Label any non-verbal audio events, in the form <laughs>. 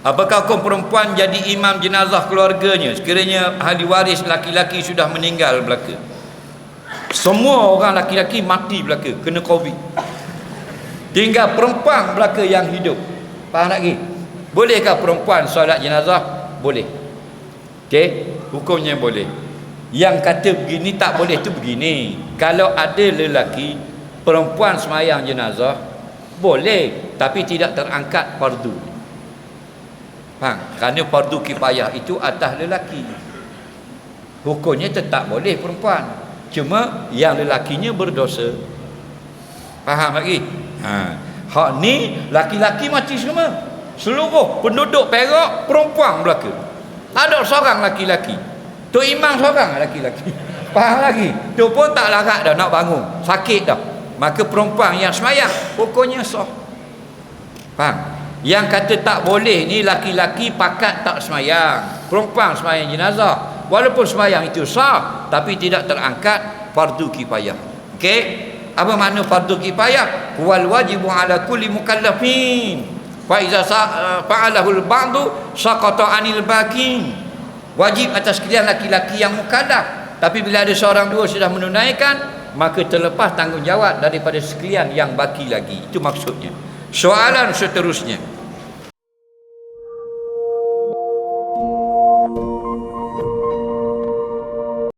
Apakah hukum perempuan jadi imam jenazah keluarganya sekiranya ahli waris laki-laki sudah meninggal belaka? Semua orang laki-laki mati belaka kena covid. Tinggal perempuan belaka yang hidup. Faham lagi? Bolehkah perempuan solat jenazah? Boleh. Okey, hukumnya boleh. Yang kata begini tak boleh tu begini. Kalau ada lelaki perempuan semayang jenazah boleh tapi tidak terangkat fardu. Faham? Kerana fardu kifayah itu atas lelaki. Hukumnya tetap boleh perempuan. Cuma yang lelakinya berdosa. Faham lagi? Ha. Hak ni laki-laki mati semua. Seluruh penduduk Perak perempuan belaka. Ada seorang laki-laki. Tu imam seorang laki-laki. <laughs> Faham lagi? Tu pun tak larat dah nak bangun. Sakit dah. Maka perempuan yang semayang hukumnya sah. Faham? Yang kata tak boleh ni laki-laki pakat tak semayang. Perempuan semayang jenazah. Walaupun semayang itu sah tapi tidak terangkat fardu kifayah. Okey? Apa makna fardu kifayah? Wal wajibu ala kulli mukallafin. Fa iza uh, fa'alahu al-ba'du saqata 'anil baqin. Wajib atas sekalian laki-laki yang mukallaf. Tapi bila ada seorang dua sudah menunaikan, maka terlepas tanggungjawab daripada sekalian yang baki lagi. Itu maksudnya. Soalan seterusnya.